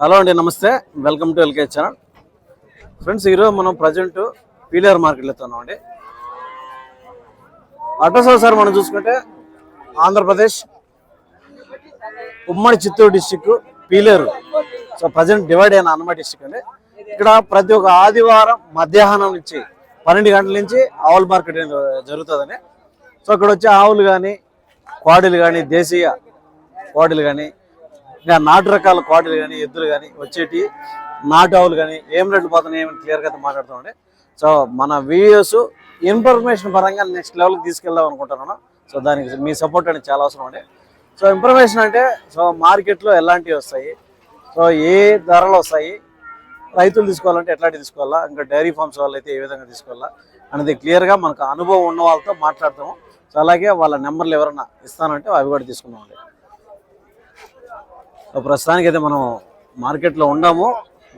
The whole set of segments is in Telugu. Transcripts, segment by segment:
హలో అండి నమస్తే. Welcome to LK channel. Friends ఈరోజు మనం ప్రజెంట్ పీలేరు మార్కెట్లో ఉన్నాం అండి. అడ్రస్ సార్ మనం చూసుకుంటే ఆంధ్రప్రదేశ్ ఉమ్మడి Chittoor district Pileru. So present divide అయిన అన్నమా డిస్టిక్ అండి. ఇక్కడ ప్రతి ఒక్క ఆదివారం మధ్యాహ్నం నుంచి పన్నెండు గంటల నుంచి ఆవుల మార్కెట్ అనేది సో ఇక్కడ వచ్చే ఆవులు కానీ కోడలు కానీ దేశీయ కోడలు కానీ ఇంకా నాటు రకాల కోడలు కానీ ఎద్దులు కానీ వచ్చేటి నాటు ఆవులు కానీ ఏం రేట్లు పోతున్నాయి ఏమని క్లియర్గా అయితే మాట్లాడుతామండి సో మన వీడియోస్ ఇన్ఫర్మేషన్ పరంగా నెక్స్ట్ లెవెల్కి తీసుకెళ్దాం అనుకుంటున్నాను. సో దానికి మీ సపోర్ట్ అనేది చాలా అవసరం అండి. సో ఇన్ఫర్మేషన్ అంటే సో మార్కెట్లో ఎలాంటివి వస్తాయి? సో ఏ ధరలు వస్తాయి? రైతులు తీసుకోవాలంటే ఎట్లాంటి తీసుకోవాలా? ఇంకా డైరీ ఫార్మ్స్ వాళ్ళు అయితే ఏ విధంగా తీసుకోవాలా? అనేది క్లియర్గా మనకు అనుభవం ఉన్న వాళ్ళతో మాట్లాడతాము. సో అలాగే వాళ్ళ నెంబర్లు ఎవరైనా ఇస్తానంటే అవి కూడా తీసుకుందామండి సో ప్రస్తుతానికి అయితే మనం మార్కెట్లో ఉన్నాము.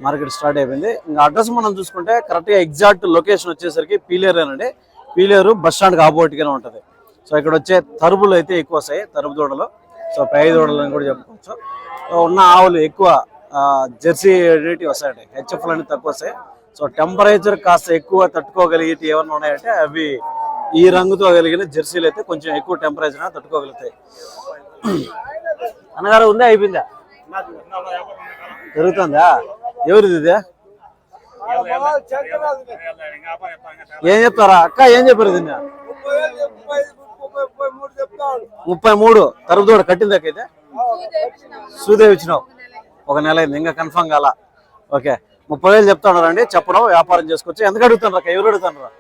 మార్కెట్ స్టార్ట్ అయిపోయింది. ఇంకా అడ్రస్ మనం చూసుకుంటే కరెక్ట్గా ఎగ్జాక్ట్ లొకేషన్ వచ్చేసరికి పీలేరేనండి. పీలేరు బస్ స్టాండ్కి ఆపోజిట్గానే ఉంటుంది. సో ఇక్కడ వచ్చే తరుపులు అయితే ఎక్కువ వస్తాయి. తరుపు దూడలు సో పై దూడలు అని కూడా చెప్పుకోవచ్చు. సో ఉన్న ఆవులు ఎక్కువ జెర్సీ రేటి వస్తాయండి. హెచ్ఎఫ్లు అనేది తక్కువ వస్తాయి. సో టెంపరేచర్ కాస్త ఎక్కువ తట్టుకోగలిగేటి ఏమన్నా ఉన్నాయంటే అవి ఈ రంగుతో కలిగిన జెర్సీలు అయితే కొంచెం ఎక్కువ టెంపరేచర్ తట్టుకోగలుగుతాయి. అన్నగారు ఉందా? అయిపోయిందా? జరుగుతుందా? ఎవరిది ఇది? ఏం చెప్తారా? అక్క ఏం చెప్పారు దీన్ని? ముప్పై మూడు. తరపు దూడ కట్టింది సూదేవి ఇచ్చినావు. ఒక నెల అయింది. ఇంకా కన్ఫర్మ్ కాల? ఓకే. ముప్పై వేలు చెప్తున్నారండి చెప్పడం వ్యాపారం చేసుకోవచ్చు. ఎందుకు అడుగుతున్నారు అక్క? ఎవరు అడుగుతున్నారు?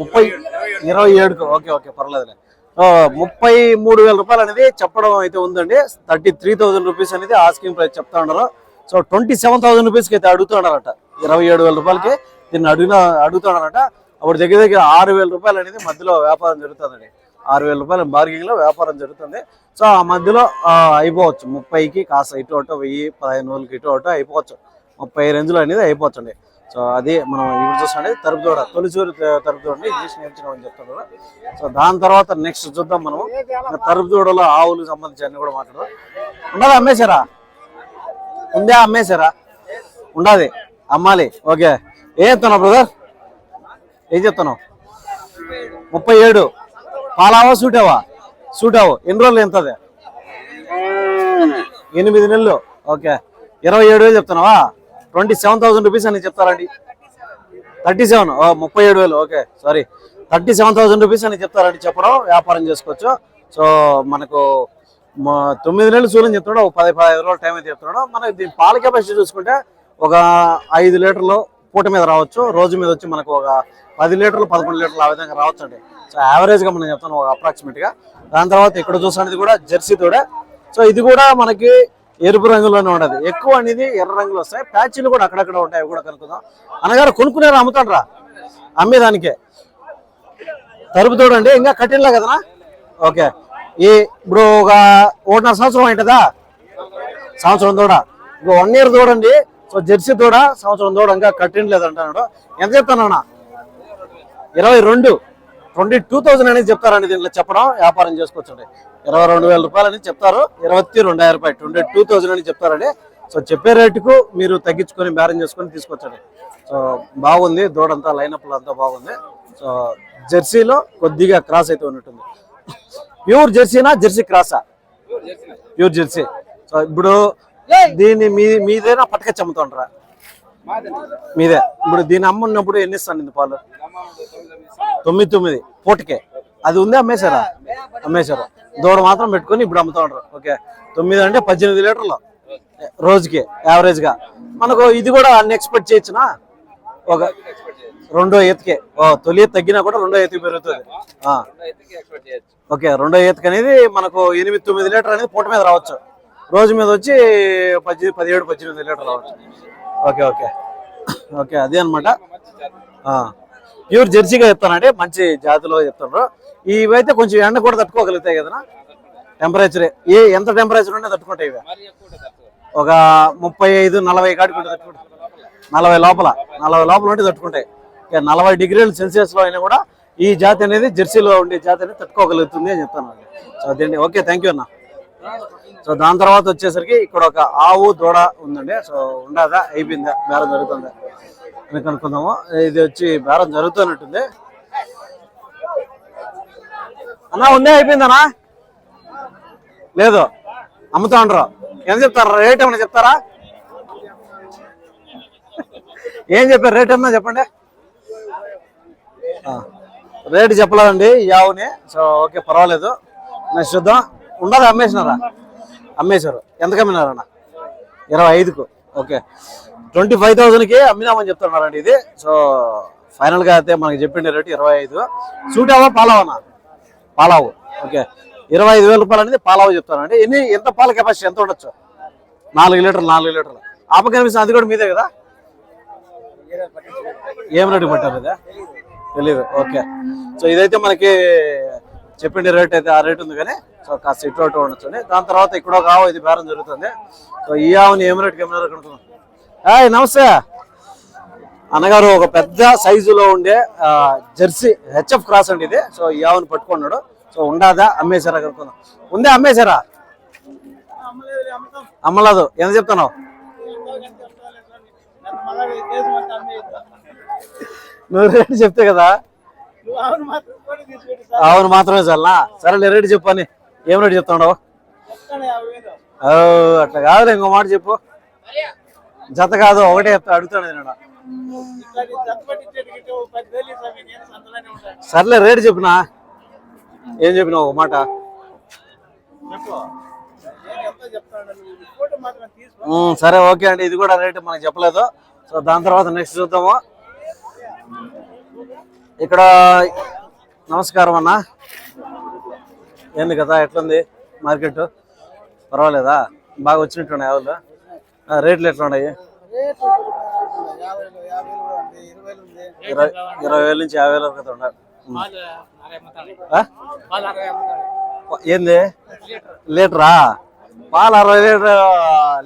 ముప్పై ఇరవై ఏడుకు. Okay okay. పర్లేదులే ముప్పై మూడు వేల రూపాయలు అనేది చెప్పడం అయితే ఉందండి. థర్టీ త్రీ థౌసండ్ రూపీస్ అనేది ఆస్కింగ్ ప్రైస్ చెప్తా ఉన్నారు. సో ట్వంటీ సెవెన్ థౌసండ్ రూపీస్కి అయితే అడుగుతున్నారట ఇరవై ఏడు వేల రూపాయలకి దీన్ని అడిగిన అడుగుతున్నారట అప్పుడు దగ్గర దగ్గర ఆరు వేల రూపాయలు అనేది మధ్యలో వ్యాపారం జరుగుతుందండి. ఆరు వేల రూపాయల బార్గింగ్లో వ్యాపారం జరుగుతుంది. సో ఆ మధ్యలో అయిపోవచ్చు. ముప్పైకి కాస్త ఇటు అటు వెయ్యి పదిహేను వేలకి ఇటు అటు అయిపోవచ్చు. ముప్పై రేంజ్లో అనేది అయిపోతుంది సో అది మనం ఇప్పుడు చూస్తుండే తరుపు దూడ తొలిచూరు తరుపు దూడని ఇంగ్లీష్ నేర్చుకున్నామని చెప్తున్నారు సో దాని తర్వాత నెక్స్ట్ చూద్దాం మనం తరుపు దూడలో ఆవులకు సంబంధించి అన్ని కూడా మాట్లాడదాం. ఉండదా అమ్మేశారా? ఉందా అమ్మేశారా? ఉండదు అమ్మాలి. ఓకే. ఏం చెప్తున్నావు బ్రదర్ ఏం చెప్తున్నావు? ముప్పై ఏడు. పాలావా సూటావా? సూటావు. ఎన్ని రోజులు ఎంతది ఎనిమిది నెలలు. ఓకే. ఇరవై ఏడు చెప్తున్నావా? ట్వంటీ సెవెన్ థౌసండ్ రూపీస్ అని చెప్తారండి. థర్టీ సెవెన్ ముప్పై ఏడు వేలు okay sorry thirty seven thousand rupees అని చెప్తారండి చెప్పడం వ్యాపారం చేసుకోవచ్చు. సో మనకు తొమ్మిది నెలలు సూర్యం చెప్తున్నాడు ఒక పది పదిహేను రోజులు టైం అయితే చెప్తున్నాడు. మనకి దీని పాల కెపాసిటీ చూసుకుంటే ఒక ఐదు లీటర్లు పూట మీద రావచ్చు. రోజు మీద వచ్చి మనకు ఒక పది లీటర్లు పదకొండు లీటర్లు ఆ విధంగా రావచ్చు అండి సో యావరేజ్గా మనం చెప్తాను ఒక అప్రాక్సిమేట్గా దాని తర్వాత ఇక్కడ చూసినది కూడా జెర్సీ తోడే. సో ఇది కూడా మనకి ఎరుపు రంగులోనే ఉండదు ఎక్కువ అనేది ఎర్ర రంగులు వస్తాయి. ప్యాచీలు కూడా అక్కడక్కడ ఉంటాయి. కూడా కనుక్కుందాం అనగారు కొనుక్కునేది అమ్ముతాడ్రా? అమ్మేదానికే. తరుపు చూడండి ఇంకా కట్టినలే కదనా ఓకే. ఈ ఇప్పుడు ఒక ఒకటిన్నర సంవత్సరం అయింటదా? సంవత్సరం దూడ ఇంకో వన్ ఇయర్ చూడండి సో జెర్సీ దూడ సంవత్సరం దూడ ఇంకా కట్టినలేదు అంటున్నాడు. ఎంత చెప్తానన్నా ఇరవై రెండు. ట్వంటీ టూ థౌజండ్ అనేది చెప్తారండి దీంట్లో చెప్పడం. వ్యాపారం చేసుకోవచ్చండి ఇరవై రెండు వేల రూపాయలని చెప్తారు. ఇరవై రెండు రూపాయలు ట్వంటీ టూ థౌజండ్ అని చెప్తారండి సో చెప్పే రేటుకు మీరు తగ్గించుకొని బేరం చేసుకొని తీసుకొచ్చండి సో బాగుంది దూడంతా లైనప్లు అంతా బాగుంది. సో జెర్సీలో కొద్దిగా క్రాస్ అయితే ఉన్నట్టుంది. ప్యూర్ జెర్సీనా జెర్సీ క్రాసా? Pure jersey. సో ఇప్పుడు దీన్ని మీ మీదేనా పట్టుకొచ్చి అమ్ముతుంటారా మీదే. ఇప్పుడు దీని అమ్మున్నప్పుడు ఎన్ని ఇస్తాను పాలు? తొమ్మిది తొమ్మిది. పూటకే. అది ఉంది అమ్మేశారా? అమ్మేశారు. దూడ మాత్రం పెట్టుకొని ఇప్పుడు అమ్ముతా ఉంటారు. ఓకే. తొమ్మిది అంటే పద్దెనిమిది లీటర్లు రోజుకి యావరేజ్గా మనకు ఇది కూడా అన్ని ఎక్స్పెక్ట్ చేయొచ్చునా? ఒక రెండో ఈతకే. ఓ తొలి తగ్గినా కూడా రెండో ఈతకి పెరుగుతుంది. ఓకే రెండో ఈతకి అనేది మనకు ఎనిమిది తొమ్మిది లీటర్ అనేది పూట మీద రావచ్చు. రోజు మీద వచ్చి పద్దెనిమిది పదిహేడు పద్దెనిమిది లీటర్ రావచ్చు. Okay okay. ఓకే అదే అనమాట ప్యూర్ జెర్సీగా చెప్తానంటే మంచి జాతిలో చెప్తున్నారు ఇవైతే కొంచెం ఎండ కూడా తట్టుకోగలుగుతాయి కదా టెంపరేచర్ ఏ. ఎంత టెంపరేచర్ ఉంటే తట్టుకుంటాయి ఇవి. ఒక ముప్పై ఐదు నలభై కాడికి తట్టుకుంటాయి. నలభై లోపల. నలభై లోపల ఉంటే తట్టుకుంటాయి. ఇక నలభై డిగ్రీల సెల్సియస్లో అయినా కూడా ఈ జాతి అనేది జెర్సీలో ఉండే జాతి అనేది తట్టుకోగలుగుతుంది అని చెప్తాను సో అదండి. ఓకే థ్యాంక్ యూ అన్న. సో దాని తర్వాత వచ్చేసరికి ఇక్కడ ఒక ఆవు దూడ ఉందండి. సో ఉండదా? అయిపోయిందా? బేరం జరుగుతుందా? అని కనుక్కుందాము. ఇది వచ్చి బేరం జరుగుతున్నట్టుంది. అన్నా ఉందే అయిపోయిందనా లేదు. అమ్ముతా ఉండరు ఎంత చెప్తారా? రేట్ ఏమన్నా చెప్తారా? ఏం చెప్పారు? రేట్ ఏమన్నా చెప్పండి. రేటు చెప్పలేదండి ఈ ఆవుని. సో ఓకే పర్వాలేదు. నెక్స్ట్ చూద్దాం. ఉండదు అమ్మేసినారా? అమ్మేశారు. ఎంతకు అమ్మినారన్న? ఇరవై ఐదుకు. ఓకే. ట్వంటీ ఫైవ్ థౌసండ్కి అమ్మినామని చెప్తున్నారండి ఇది. సో ఫైనల్గా అయితే మనకి చెప్పిండే రేటు ఇరవై ఐదు. సూట్ సూటావా పాలవనా పాలావు. ఓకే. ఇరవై ఐదు వేల రూపాయలు అనేది పాలావు చెప్తానండి. ఎన్ని ఎంత పాల కెపాసిటీ ఎంత ఉండొచ్చు? నాలుగు లీటర్లు నాలుగు లీటర్లు. ఆప కనిపిస్తుంది అది కూడా మీదే కదా? ఏం రేటు పట్టారు ఇదే? తెలీదు. ఓకే. సో ఇదైతే మనకి చెప్పిండే రేట్ అయితే ఆ రేట్ ఉంది కానీ సో కాస్త ఇటు అటు ఉండొచ్చు దాని తర్వాత ఇక్కడ ఒక ఆవు ఇది బేరం జరుగుతుంది. సో ఈ ఆవుని ఏం రేట్కి ఏం రేట్ కనుక్కున్నాం హాయ్ నమస్తే. అన్నగారు ఒక పెద్ద సైజులో ఉండే జెర్సీ హెచ్ఎఫ్ క్రాస్ అండి ఇది. సో ఈ ఆవుని పట్టుకున్నాడు. సో ఉండాదా? అమ్మేశారా కనుక్కుందాం. ఉందే అమ్మేశారా? అమ్మలేదు. ఎంత చెప్తున్నావు? నువ్వు రేటు చెప్తే కదా? అవును మాత్రమే చల్లా? సరే రేటు చెప్పని ఏం రేటు చెప్తున్నావు? ఓ, అట్లా కాదులే ఇంకో మాట చెప్పు. జత కాదు ఒకటే చెప్తా అడుగుతాడు నేను. సర్లే రేటు చెప్పినా? ఏం చెప్పినావు ఒక మాట? సరే ఓకే అండి. ఇది కూడా రేటు మనకు చెప్పలేదు. సో దాని తర్వాత నెక్స్ట్ చూద్దాము. ఇక్కడ నమస్కారం అన్న. ఏంది కదా ఎట్లుంది మార్కెట్? పర్వాలేదా? బాగా వచ్చినట్టున్నాయి ఆ, రేట్లు ఎట్లా ఉన్నాయి ఇరవై ఇరవై వేల నుంచి యాభై వేల వరకు? ఏంది? లీటరా. పాలు అరవై లీటర్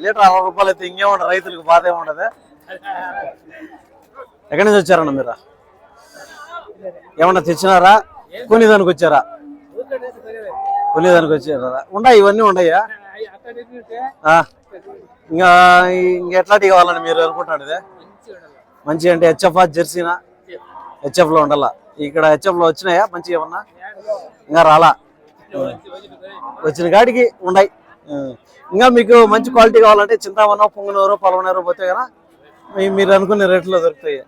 లీటర్ అరవై రూపాయలు అయితే ఇంకేముండదు రైతులకు బాధ ఏముండదు ఎక్కడి నుంచి వచ్చారన్న మీరు? ఏమన్నా తెచ్చినారా? కొనేదానికి వచ్చారా? కొనేదానికి వచ్చారా? ఉన్నాయి ఇవన్నీ ఉన్నాయా. ఇంకా ఇంకా ఎట్లాంటివి కావాలని మీరు అనుకుంటున్నాడు ఇదే? మంచి అంటే హెచ్ఎఫ్ జెర్సీనా హెచ్ఎఫ్లో ఉండాలా? ఇక్కడ హెచ్ఎఫ్లో వచ్చినాయా? మంచి ఏమన్నా? ఇంకా రాలా? వచ్చిన కాడికి ఉన్నాయి ఇంకా మీకు మంచి క్వాలిటీ కావాలంటే చింతామన్నో పొంగనూరు పలవనూరు పోతే కదా మీరు అనుకునే రేట్లో దొరుకుతాయి.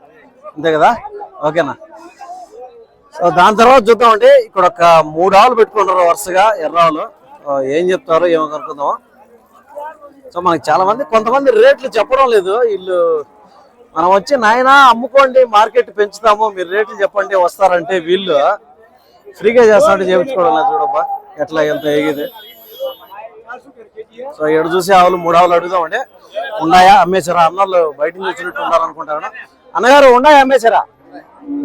అంతే కదా? ఓకేనా? సో దాని తర్వాత చూద్దామంటే ఇక్కడ ఒక మూడు ఆవులు పెట్టుకుంటారు వరుసగా ఎర్రావులు ఆ, ఏం చెప్తారో ఏమో కనుక్కుందాం సో మనకి చాలా మంది కొంతమంది రేట్లు చెప్పడం లేదు. వీళ్ళు మనం వచ్చి నాయన అమ్ముకోండి మార్కెట్ పెంచుతాము మీరు రేట్లు చెప్పండి వస్తారంటే వీళ్ళు ఫ్రీగా చేస్తామంటే చేయించుకోవడం లేదు చూడబ్బా. ఎట్లా ఎంత ఎగిది సో ఎడు చూసి ఆవులు మూడు ఆవులు అడుగుదామండి. ఉన్నాయా? అమ్మేశారా? అన్నలు బయట నుంచి వచ్చినట్టు ఉన్నారు అనుకుంటాను అన్నగారు ఉన్నాయా అమ్మేశారా?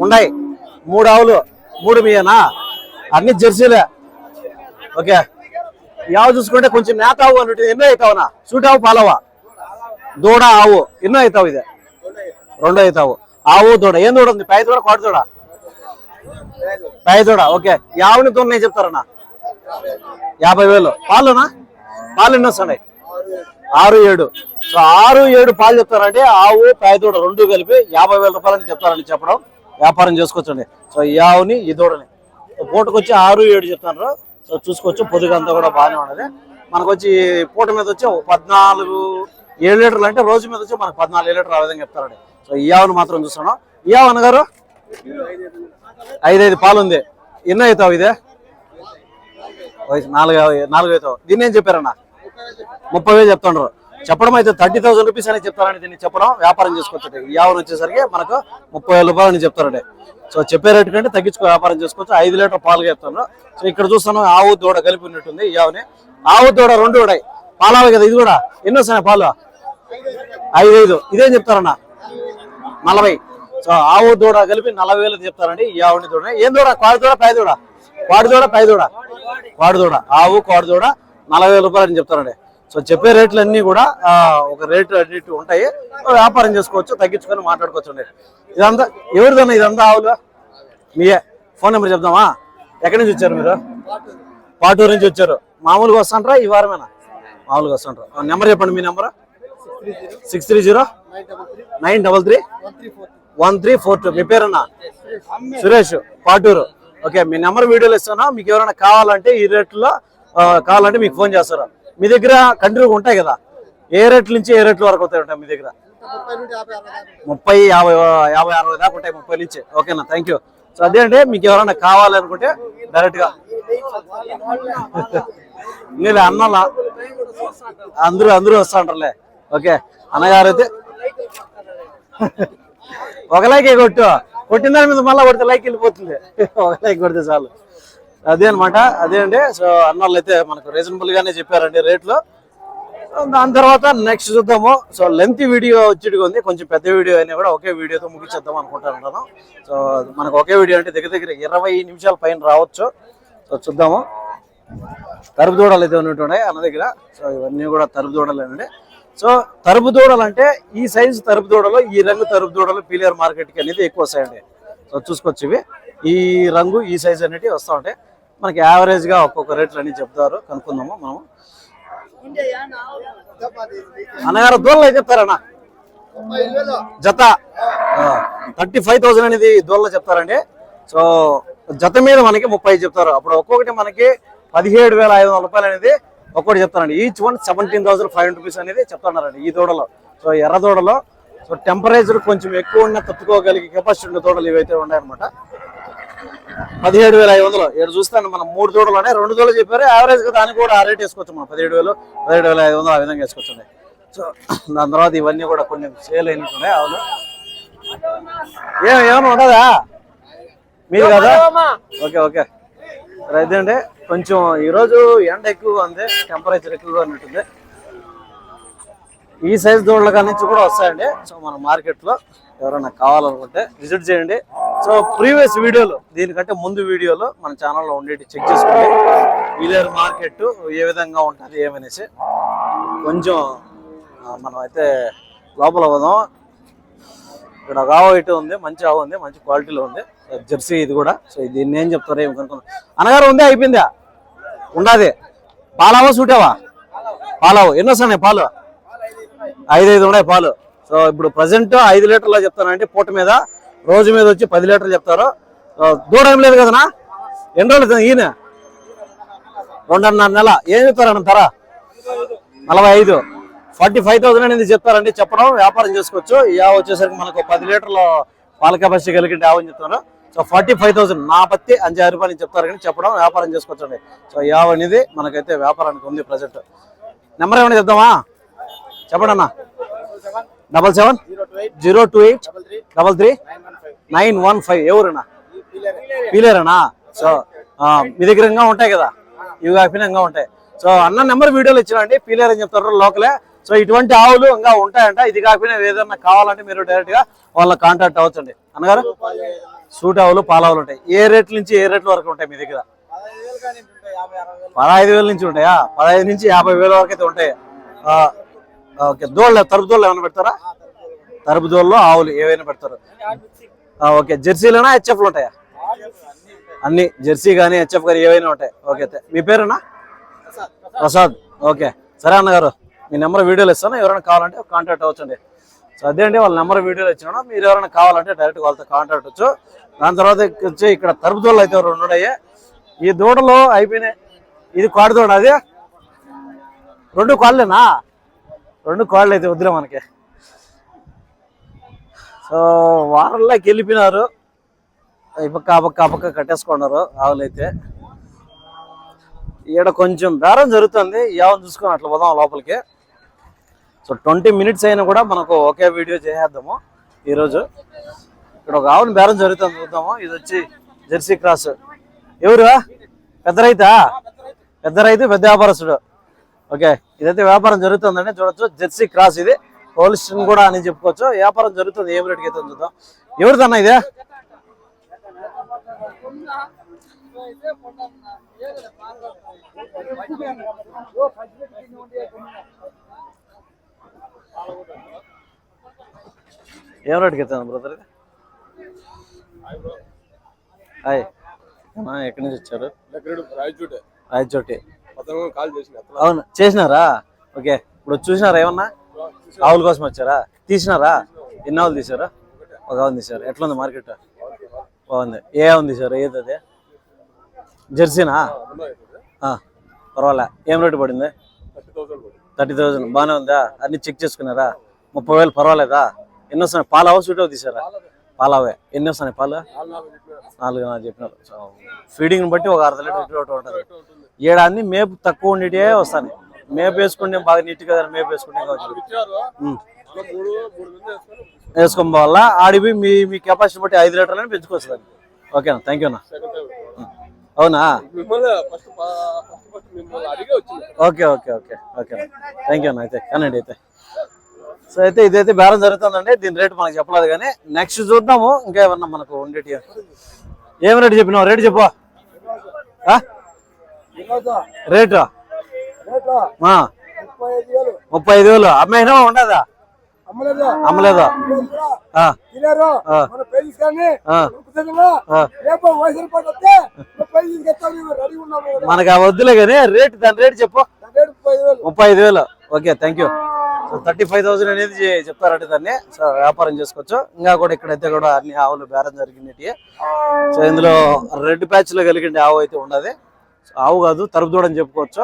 ఉన్నాయి. మూడు ఆవులు. మూడు మీయనా? అన్ని జెర్సీలే. ఓకే. ఈ చూసుకుంటే కొంచెం నేత ఆవు అన్నట్టు ఎన్నో అవుతావునా సూటావు ఆవు పాలవా? దూడ ఆవు. ఎన్నో అవుతావు ఇది? రెండో అవుతావు. ఆవు దూడ. ఏం దూడ ఉంది? పై దూడ కోడి దూడ? పై దూడ ఓకే. యావని దూడ నేను చెప్తారన్నా. యాభై వేలు. పాలునా? పాలు ఎన్ని వస్తున్నాయి? ఆరు ఏడు. సో ఆరు ఏడు పాలు చెప్తారంటే ఆవు పేదోడ రెండు కలిపి యాభై వేల రూపాయలని చెప్తారని చెప్పడం. వ్యాపారం చేసుకోవచ్చండి. సో ఈ ఆవుని ఈ దూడని. సో పూటకు వచ్చి ఆరు ఏడు చెప్తారు సో చూసుకోవచ్చు. పొదుగు అంతా కూడా బాగానే ఉన్నది. మనకు వచ్చి పూట మీద వచ్చి ఒక పద్నాలుగు ఏడు లీటర్లు అంటే రోజు మీద వచ్చి మనకు పద్నాలుగు లీటర్లు ఆ విధంగా చెప్తారండి. సో ఈ ఆవును మాత్రం చూస్తున్నాం. ఈ ఆవు అన్నగారు? ఐదైదు పాలు ఉంది ఎన్నో అవుతావు ఇదే? నాలుగు నాలుగు అవుతావు. దీన్ని ఏం చెప్పారన్నా? ముప్పై వేలు చెప్తుండ్రు. చెప్పడం అయితే థర్టీ థౌసండ్ రూపీస్ అని చెప్తారని దీన్ని చెప్పడం వ్యాపారం చేసుకోవచ్చు. ఈ ఆవును వచ్చేసరికి మనకు ముప్పై వేల రూపాయలు అని చెప్తారండి సో చెప్పే రేటు కంటే తగ్గించుకో వ్యాపారం చేసుకోవచ్చు. ఐదు లీటర్ పాలు చెప్తాను సో ఇక్కడ చూస్తాను ఆవు దూడ కలిపి ఉన్నట్టుంది ఈ ఆవుని. ఆవు దూడ రెండు ఉన్నాయి పాలావి కదా ఇది కూడా? ఎన్ని వస్తున్నాయి పాలు? ఐదు ఐదు ఇదేం చెప్తారన్న? నలభై. సో ఆవు దూడ కలిపి నలభై వేలు చెప్తారండి ఈ ఆవుని దూడ ఏం దూడ? కోడి దూడ పై దూడ? కోడి దూడ పై దూడ? కోడి దూడ. ఆవు కోడి దూడ నలభై వేల రూపాయలు అని చెప్తారండి. సో చెప్పే రేట్లు అన్నీ కూడా ఒక రేట్లు అటు ఇటు ఉంటాయి. వ్యాపారం చేసుకోవచ్చు తగ్గించుకొని మాట్లాడుకోవచ్చు అండి. ఇదంతా ఎవరిదన్నా ఇదంతా ఆవులు? మీయే. ఫోన్ నెంబర్ చెప్దామా? ఎక్కడి నుంచి వచ్చారు మీరు? పాటూరు నుంచి వచ్చారు. మామూలుగా వస్తాంటారా ఈ వారమేనా? మామూలుగా వస్తాంటారా నెంబర్ చెప్పండి మీ number. Six three zero. Nine double three. One three four two. మీ పేరన్నా? సురేష్ పాటూరు. ఓకే మీ నెంబర్ వీడియోలు ఇస్తాను. మీకు ఎవరైనా కావాలంటే ఈ రేట్లో కావాలంటే మీకు ఫోన్ చేస్తారు. మీ దగ్గర కంట్రీ ఉంటాయి కదా? ఏ రేట్ల నుంచి ఏ రేట్ల వరకు అవుతాయి ఉంటాయి మీ దగ్గర? ముప్పై యాభై యాభై అరవై దాకా ఉంటాయి ముప్పై నుంచి. ఓకేనా? Thank you. సో అదే అంటే మీకు ఎవరైనా కావాలనుకుంటే డైరెక్ట్గా నేను అన్నలా అందరూ అందరూ వస్తా ఉంటారులే ఓకే. అన్నగారు అయితే. ఒక లైకే కొట్టు. కొట్టిన దాని మీద మళ్ళీ కొడితే లైక్ వెళ్ళిపోతుంది. ఒక లైక్ కొడితే చాలు. అదే అనమాట అదే అండి. సో అన్నోళ్ళు అయితే మనకు రీజనబుల్ గానే చెప్పారండి రేట్లు. దాని తర్వాత నెక్స్ట్ చూద్దాము. సో లెంత్ వీడియో వచ్చేది ఉంది. కొంచెం పెద్ద వీడియో అయినా కూడా ఒకే వీడియోతో ముగించేద్దాం అనుకుంటాను సో మనకు ఒకే వీడియో అంటే దగ్గర దగ్గర ఇరవై నిమిషాల పైన రావచ్చు. సో చూద్దాము. తరుపు దూడలు అయితే ఉన్నట్టున్నాయి అన్న దగ్గర. సో ఇవన్నీ కూడా తరుపు దూడలేనండి. సో తరుపు దూడలు అంటే ఈ సైజు తరుపు దూడలు ఈ రంగు తరుపు దూడలు పీలియర్ మార్కెట్కి అనేది ఎక్కువ వస్తాయండి. సో చూసుకోవచ్చు ఇవి. ఈ రంగు ఈ సైజు అనేటివి వస్తూ ఉంటాయి. మనకి యావరేజ్గా ఒక్కొక్క రేట్లు అన్ని చెప్తారు. కనుక్కుందాము మనము అన్నగారు దూడలు అయితే చెప్తారన్నా? జత. థర్టీ ఫైవ్ థౌసండ్ అనేది దూడలో చెప్తారండి. సో జత మీద మనకి ముప్పై చెప్తారు. అప్పుడు ఒక్కొక్కటి మనకి పదిహేడు వేల ఐదు వందల రూపాయలు అనేది ఒక్కొక్కటి చెప్తారండి. Each one seventeen thousand five hundred rupees అనేది చెప్తున్నారండి ఈ దూడలో. సో ఎర్ర దూడలో. సో టెంపరేచర్ కొంచెం ఎక్కువ ఉన్న తట్టుకోగలిగే కెపాసిటీ ఉన్న దూడలు ఇవైతే ఉన్నాయన్నమాట పదిహేడు వేల ఐదు వందలు. ఇక్కడ చూస్తాను మనం మూడు దూడలు రెండు దూడలు చెప్పారు. యావరేజ్గా దానికి కూడా ఆ రేట్ వేసుకోవచ్చు మనం. పదిహేడు వేలు పదిహేడు వేల ఐదు వందలు ఆ విధంగా వేసుకోవచ్చు సో దాని తర్వాత ఇవన్నీ కూడా కొన్ని సేల్ అయినట్టున్నాయి అవును ఏం ఏమైనా ఉండదా మీరు కదా? Okay okay. అయితే అండి కొంచెం ఈరోజు ఎండ ఎక్కువగా ఉంది టెంపరేచర్ ఎక్కువగా ఉన్నట్టుంది. ఈ సైజ్ దూడల కాడి నుంచి కూడా వస్తాయండి. సో మన మార్కెట్లో ఎవరైనా కావాలనుకుంటే విజిట్ చేయండి. సో ప్రీవియస్ వీడియోలు దీనికంటే ముందు వీడియోలో మన ఛానల్లో ఉండేటి చెక్ చేసుకోండి. వీలేరు మార్కెట్ ఏ విధంగా ఉంటుంది ఏమనేసి. కొంచెం మనం అయితే లోపల పోదాం. ఇక్కడ ఒక ఆవు ఇటు ఉంది మంచి ఆవు ఉంది మంచి క్వాలిటీలో ఉంది. జెర్సీ ఇది కూడా. సో దీన్ని ఏం చెప్తారో ఏమి కనుక్కున్నాం అనగారు ఉందా అయిపోయిందా? ఉండాది పాలావా సూటావా? పాలావు. ఎన్ని వస్తున్నాయి పాలు? ఐదు ఐదు ఉన్నాయి పాలు. సో ఇప్పుడు ప్రజెంట్ ఐదు లీటర్లు చెప్తానంటే పూట మీద రోజు మీద వచ్చి పది లీటర్లు చెప్తారు. దూరం ఏం లేదు కదనా ఎన్ని రోజులు ఈయన? రెండున్నర నెల. ఏం చెప్తారన్న ధర? నలభై ఐదు. ఫార్టీ ఫైవ్ థౌసండ్ అనేది చెప్తారండి. చెప్పడం వ్యాపారం చేసుకోవచ్చు. ఈ వచ్చేసరికి మనకు పది లీటర్ల పాల కెపాసిటీ కలిగిన ఆవు అని సో ఫార్టీ ఫైవ్ థౌసండ్ నా పత్తి అഞ്ചారు రూపాయలు చెప్తారు కానీ చెప్పడం వ్యాపారం చేసుకోవచ్చు అండి సో యావ్ అనేది మనకైతే వ్యాపారానికి ఉంది ప్రజెంట్. నెంబర్ ఏమైనా చెప్దామా? చెప్పండి అన్న double seven zero two eight double three nine one five ఎవరునా? పీలేరనా సో మీ దగ్గర ఇంకా ఉంటాయి కదా? ఇవి కాకపోయినా ఇంకా ఉంటాయి. సో అన్న నెంబర్ వీడియోలు ఇచ్చినండి పీలేర్ అని చెప్తారు లోకలే. సో ఇటువంటి ఆవులు ఇంకా ఉంటాయంట. ఇది కాకపోయినా ఏదైనా కావాలంటే మీరు డైరెక్ట్గా వాళ్ళ కాంటాక్ట్ అవ్వచ్చండి. అన్నగారు? సూట్ ఆవులు పాలావులు ఉంటాయి. ఏ రేట్ల నుంచి ఏ రేట్ల వరకు ఉంటాయి మీ దగ్గర? పదహైదు వేల నుంచి ఉంటాయా? పదహైదు నుంచి యాభై వేల వరకు అయితే ఉంటాయి? ఓకే. దోళ్ళు తరుపు దోళ్ళు ఏమైనా పెడతారా? తరుపు దోళ్ళు ఆవులు ఏవైనా పెడతారు. ఓకే. జెర్సీలోనా హెచ్ఎఫ్లు ఉంటాయా? అన్ని జెర్సీ కానీ హెచ్ఎఫ్ కానీ ఏవైనా ఉంటాయి. ఓకే. మీ పేరునా? ప్రసాద్. ఓకే. సరే అన్నగారు మీ నెంబర్ వీడియోలు ఇస్తాను. ఎవరైనా కావాలంటే కాంటాక్ట్ అవ్వచ్చండి. సో అదే అండి వాళ్ళ నెంబర్ వీడియోలు ఇచ్చినా మీరు ఎవరైనా కావాలంటే డైరెక్ట్ వాళ్ళతో కాంటాక్ట్ అవ్వచ్చు. దాని తర్వాత వచ్చి ఇక్కడ తరుపు దూడలు అయితే రెండు ఉన్నాయి. ఈ దూడలు అయిపోయినాయి. ఇది కోడి దూడ అది? రెండు కోళ్ళేనా రెండు కోళ్ళు అయితే వద్దులే మనకి. సో వారంలోకి వెళ్ళిపోయినారు. ఈ పక్క ఆ పక్క ఆ పక్క కట్టేసుకున్నారు ఆవులైతే ఈడ కొంచెం బేరం జరుగుతుంది. ఏమని చూసుకొని అట్లా పోదాం లోపలికి. సో ట్వంటీ మినిట్స్ అయినా కూడా మనకు ఒకే వీడియో చేసేద్దాము ఈరోజు. ఇక్కడ ఒక ఆవుని బేరం జరుగుతుంది చూద్దాము. ఇది వచ్చి జెర్సీ క్రాస్. ఎవరు? పెద్ద రైతా? పెద్ద రైతు పెద్ద వ్యాపారస్తుడు. ఓకే ఇదైతే వ్యాపారం జరుగుతుందండి. చూడొచ్చు జెర్సీ క్రాస్ ఇది. హోల్స్టన్ కూడా అని చెప్పుకోవచ్చు. వ్యాపారం జరుగుతుంది ఏం రేటుకి అయితే చూద్దాం ఎవరిదన్నా ఇదే? ఏం రేటుకి ఎత్తాను బ్రదర్ ఇది? హాయ్. ఎక్కడి నుంచి వచ్చారు? రాయచూటే. రాయచోటి. అవును. చేసినారా? ఓకే. ఇప్పుడు చూసినారా ఏమన్నా? ఆవుల కోసం వచ్చారా? తీసినారా? ఎన్ని ఆవులు తీసారా ఒక ఆవులు తీసారు ఎట్లా ఉంది మార్కెట్ బాగుంది. ఏ ఆవులు తీసారు ఏది అది జెర్సీనా పర్వాలే. ఏం రేటు పడింది? థర్టీ థౌసండ్ బాగానే ఉందా? అన్ని చెక్ చేసుకున్నారా? ముప్పై వేలు పర్వాలేదా? ఎన్ని వస్తున్నాయి? పాలు అవ స్వీట్ తీసారా పాలవే. ఎన్ని వస్తున్నాయి పాలు? నాలుగు నాకు చెప్పినారు. సో ఫీడింగ్ బట్టి ఒక అర్ధ లీటర్ ఉంటుంది. ఏడాది మేపు తక్కువ ఉండేటే వస్తాను. మేపు వేసుకుంటే బాగా నీట్గా మేపు వేసుకుంటే వేసుకొని వేసుకోవడం వల్ల ఆడిపోయి మీ మీ కెపాసిటీ బట్టి ఐదు లీటర్లని పెంచుకోవచ్చు ఓకేనా? థ్యాంక్ యూ అవునా? Okay okay okay okay. Thank you అన్న. అయితే కానండి అయితే. సో అయితే ఇదైతే బేరం జరుగుతుందండి. దీని రేటు మనకు చెప్పలేదు కానీ నెక్స్ట్ చూద్దాము. ఇంకా ఏమన్నా మనకు ఉండేటి ఏం రేటు చెప్పినావు? రేటు చెప్పు. ఆ? రేటు. ముప్పై ఐదు వేలు. అమ్మాయినా ఉండదా? అమ్మలేదు. మనకు ఆ వద్దులే కానీ రేట్ దాని రేటు చెప్పు. ముప్పై ఐదు వేలు. Okay thank you so thirty five thousand అనేది చెప్తారంటే దాన్ని. సో వ్యాపారం చేసుకోవచ్చు. ఇంకా కూడా ఇక్కడైతే కూడా అన్ని ఆవులు బేరం జరిగినట్టు. సో ఇందులో రెడ్ ప్యాచ్లో కలిగిన ఆవు అయితే సో ఆవు కాదు తరుపు దూడని చెప్పుకోవచ్చు?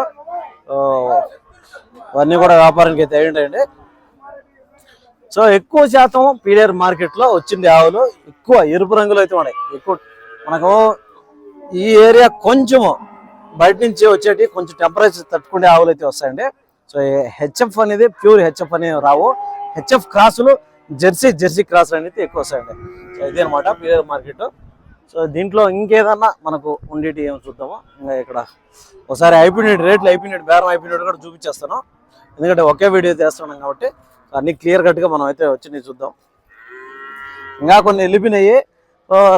అవన్నీ కూడా వ్యాపారానికి అయితే అయ్యండి సో ఎక్కువ శాతం పీలేరు మార్కెట్లో వచ్చింది ఆవులు. ఎక్కువ ఎరుపు రంగులో అయితే ఉన్నాయి. ఎక్కువ మనకు ఈ ఏరియా కొంచెము బయట నుంచి వచ్చేటి కొంచెం టెంపరేచర్ తట్టుకునే ఆవులు అయితే వస్తాయండి. సో హెచ్ఎఫ్ అనేది ప్యూర్ హెచ్ఎఫ్ అనేవి రావు. హెచ్ఎఫ్ క్రాసులు జెర్సీ జెర్సీ క్రాసులు అనేది ఎక్కువ వస్తాయండి. సో ఇదే అనమాట పీలేరు మార్కెట్. సో దీంట్లో ఇంకేదన్నా మనకు ఉండేటి ఏమో చూద్దాము? ఇంకా ఇక్కడ ఒకసారి అయిపోయినట్టు రేట్లు అయిపోయినట్టు బేరం అయిపోయినట్టు కూడా చూపించేస్తాను. ఎందుకంటే ఒకే వీడియో చేస్తున్నాం కాబట్టి అన్ని క్లియర్ కట్గా మనం అయితే వచ్చినాయి చూద్దాం. ఇంకా కొన్ని వెళ్ళిపోయినాయి.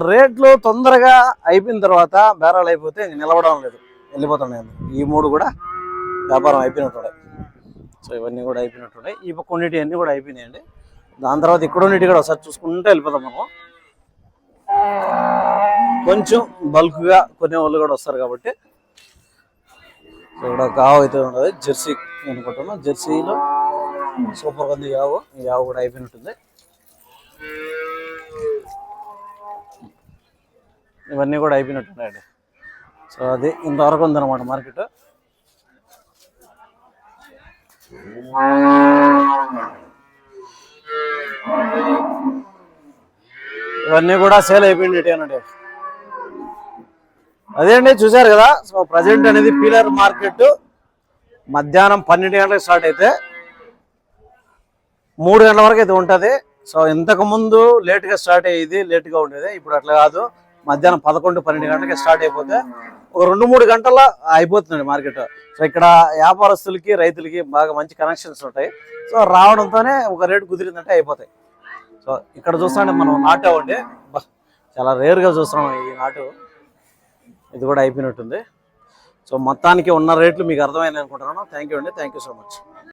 రేట్లు తొందరగా అయిపోయిన తర్వాత బేరాలు అయిపోతే ఇంక నిలవడం లేదు. వెళ్ళిపోతున్నాయి ఈ మూడు కూడా వ్యాపారం అయిపోయినట్టున్నాయి. సో ఇవన్నీ కూడా అయిపోయినట్టున్నాయి. ఈ పక్క కొన్నిటి అన్నీ కూడా అయిపోయినాయండి. దాని తర్వాత ఇక్కడ ఉన్నటి కూడా ఒకసారి చూసుకుంటే వెళ్ళిపోతాం మనం. కొంచెం బల్క్గా కొనే వాళ్ళు కూడా వస్తారు కాబట్టి సో ఇక్కడ ఒక ఆవు అయితే ఉండదు జెర్సీ అనుకుంటున్నాం జెర్సీలో సూపర్ ఉంది ఆవు. ఈ ఆవు కూడా అయిపోయినట్టుంది. ఇవన్నీ కూడా అయిపోయినట్టున్నాయండి. సో అది ఇంతవరకు ఉందన్నమాట మార్కెట్. ఇవన్నీ కూడా సేల్ అయిపోయినట్టు అదే అండి చూసారు కదా? సో ప్రజెంట్ అనేది పీలర్ మార్కెట్ మధ్యాహ్నం పన్నెండు గంటలకు స్టార్ట్ అయితే మూడు గంటల వరకు అయితే ఉంటుంది. సో ఇంతకు ముందు లేట్గా స్టార్ట్ అయ్యేది లేట్గా ఉండేది. ఇప్పుడు అట్లా కాదు. మధ్యాహ్నం పదకొండు పన్నెండు గంటలకి స్టార్ట్ అయిపోతే ఒక రెండు మూడు గంటల్లో అయిపోతుందండి మార్కెట్. సో ఇక్కడ వ్యాపారస్తులకి రైతులకి బాగా మంచి కనెక్షన్స్ ఉంటాయి. సో రావడంతోనే ఒక రేటు కుదిరిందంటే అయిపోతాయి. సో ఇక్కడ చూస్తుంటే మనం నాటు బా చాలా రేర్గా చూస్తున్నాం ఈ నాటు. ఇది కూడా అయిపోయినట్టుంది. సో మొత్తానికి ఉన్న రేట్లు మీకు అర్థమైంది అనుకుంటున్నాను. థ్యాంక్ యూ అండి. Thank you so much